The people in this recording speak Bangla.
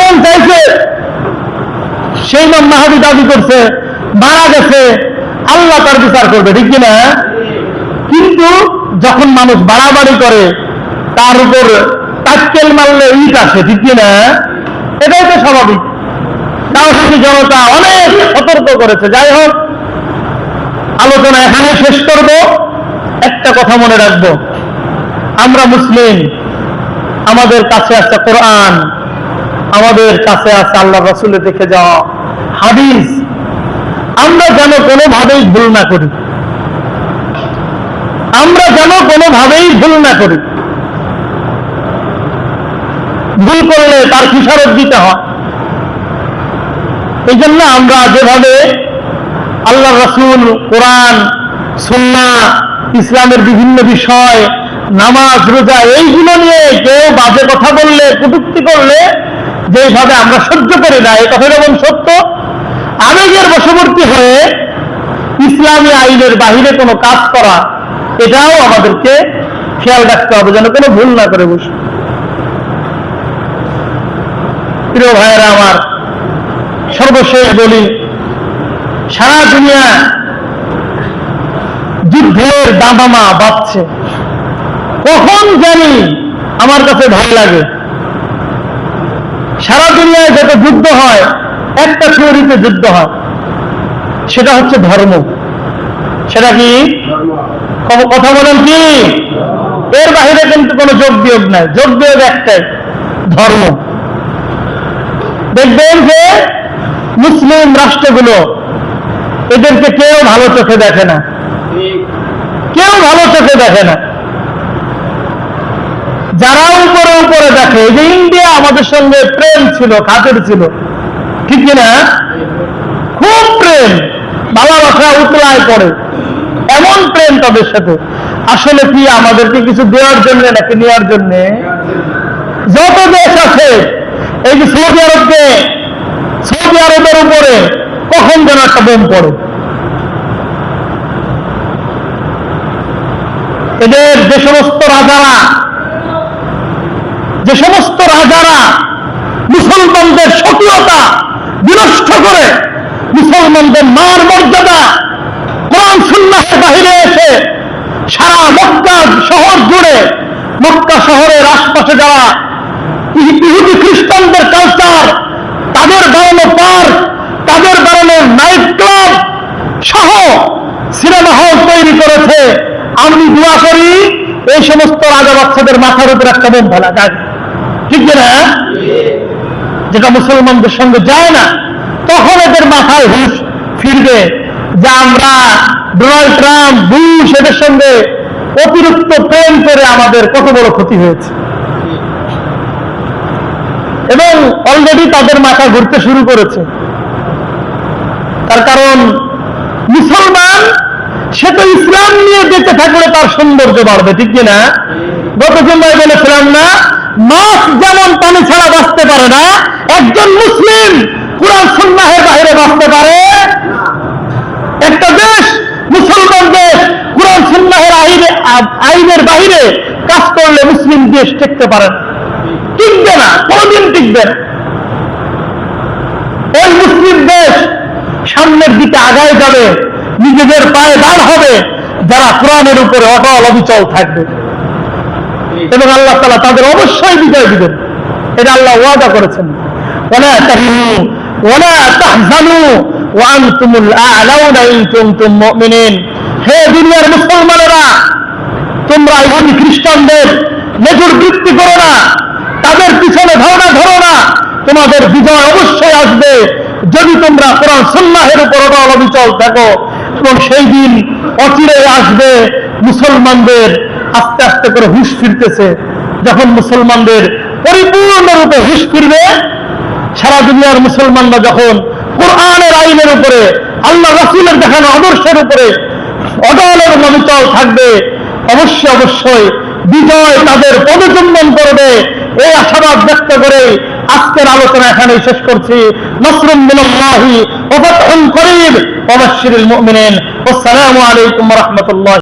মন চাইছে, সেই ইমাম মাহাদি দাবি করছে, মারা গেছে, আল্লাহ তার বিচার করবে, ঠিক কিনা? কিন্তু যখন মানুষ বাড়াবাড়ি করে, তার উপর টাক্কেল মারলে ইট আসে, ঠিক কিনা? এটাই তো স্বাভাবিক। তাওহিদি জনতা অনেক সতর্ক করেছে। যাই হোক, আলোচনা এখানে শেষ করব। একটা কথা মনে রাখব। আমরা মুসলিম, আমাদের কাছে আছে কোরআন। আমাদের কাছে আছে আল্লাহ রসুলে দেখে যাওয়া হাদিস। আমরা যেন কোনোভাবেই ভুল না করি। আমরা যেন কোনোভাবেই ভুল না করি। ভুল করলে তার কিসারত দিতে হয়। এই জন্য আমরা যেভাবে আল্লাহ রসুল, কোরআন সুন্না ইসলামের বিভিন্ন বিষয়, নামাজ, রোজা, এইগুলো নিয়ে কেউ বাজে কথা বললে, কটুক্তি করলে যেভাবে আমরা সহ্য করি না, এই কথা যেমন সত্য। আবেগের বশবর্তী হয়ে ইসলামী আইনের বাহিরে কোনো কাজ করা, এটাও আমাদেরকে খেয়াল রাখতে হবে, যেন কোনো ভুল না করে বসে। প্রিয় ভাইয়েরা, আমার সর্বশেষ বলি, সারা দুনিয়া যুদ্ধের দামামা বাঁচছে কখন জানি আমার কাছে ভয় লাগে। সারা দুনিয়ায় যত যুদ্ধ হয়, একটা থিওরিতে যুদ্ধ হয়। সেটা হচ্ছে ধর্ম। সেটা কি? কথা বলেন কি? এর বাহিরে কিন্তু কোনো যোগ বিয়োগ নাই। যোগ বিয়োগ একটাই, ধর্ম। দেখবেন যে মুসলিম রাষ্ট্রগুলো এদেরকে কেউ ভালো চোখে দেখে না। কেউ ভালো চোখে দেখে না। যারা উপরে উপরে দেখে, এই যে আমাদের সঙ্গে প্রেম ছিল খাতের ছিল। ঠিক কিনা? খুব প্রেম। ভালোবাসা উতলায় পড়ে। এমন প্রেম তাদের সাথে। আসলে কি আমাদেরকে কিছু দেওয়ার জন্য নাকি নেওয়ার জন্য? যত দেশ আছে, এই যে সৌদি আরবকে, সৌদি আরবের উপরে কখন যেন একটা বোম পড়ে। এদের যে সমস্ত রাজারা যে সমস্ত রাজারা মুসলমানদের স্বকীয়তা বিনষ্ট করে মুসলমানদের মার মর্যাদা, কোরআন সুন্নাহের বাহিরে এসে সারা মক্কা শহর জুড়ে, মক্কা শহরের আশপাশে যারা ইহু- ইহুদি খ্রিস্টানদের কালচার তাদের বানানো পার্ক, তাদের বানানো নাইট ক্লাব সহ সিনেমা হল তৈরি করেছে। আমি দোয়া করি এই সমস্ত রাজা বাচ্চাদের মাথার উপর একটা বোম ফেলা যায় ঠিক না? যেটা মুসলমানদের সঙ্গে যায় না, তখন এদের মাথায় হুশ ফিরবে যে আমরা ডোনাল্ড ট্রাম্প, বুশ এদের সঙ্গে অতিরিক্ত প্রেম করে আমাদের কত বড় ক্ষতি হয়েছে। এবং অলরেডি তাদের মাথা ঘুরতে শুরু করেছে। তার কারণ, মুসলমান, সে তো ইসলাম নিয়ে বেঁচে থাকলে তার সৌন্দর্য বাড়বে, ঠিক কিনা গত জন্মায় বলেছিলাম না মাছ যেমন পানি ছাড়া বাঁচতে পারে না, একজন মুসলিম কোরআন সন্ন্যাহের বাইরে বাঁচতে পারে। একটা দেশ, মুসলমান দেশ, কোরআন সন্ন্যাহের আইনে, আইনের বাইরে কাজ করলে মুসলিম দেশ টিকতে পারে টিকবে না, কোনদিন টিকবে না। ওই মুসলিম দেশ সামনের দিকে আগায় যাবে, নিজেদের পায়ে দাঁড় হবে, যারা কোরআনের উপরে অটল অবিচল থাকবে। এবং আল্লাহ তালা তাদের অবশ্যই বিজয় দিবেন। এটা আল্লাহ ওয়াদা করেছেন। হে দুনিয়ার মুসলমানেরা, তোমরা খ্রিস্টানদের মেজর বৃত্তি করো না, তাদের পিছনে ধারণা ধরো না, তোমাদের বিজয় অবশ্যই আসবে। যদি তোমরা কোরআন সন্ন্যাহের উপর অবিচল থাকো এবং সেই দিন অচিরে আসবে মুসলমানদের আস্তে আস্তে করে হুশ ফিরতেছে। যখন মুসলমানদের পরিপূর্ণরূপে হুশ ফিরবে, সারা দুনিয়ার মুসলমানরা যখন কোরআনের আইনের উপরে, আল্লাহ রাসুলের দেখানো আদর্শের উপরে অটল এবং থাকবে, অবশ্যই অবশ্যই বিজয় তাদের পদচুম্বন করবে। এই আশাবাদ ব্যক্ত করে আজকের আলোচনা এখানেই শেষ করছি। নসরুম মিনাল্লাহি ওয়া ফাতহুন করিব। আসসালামু আলাইকুম ওয়া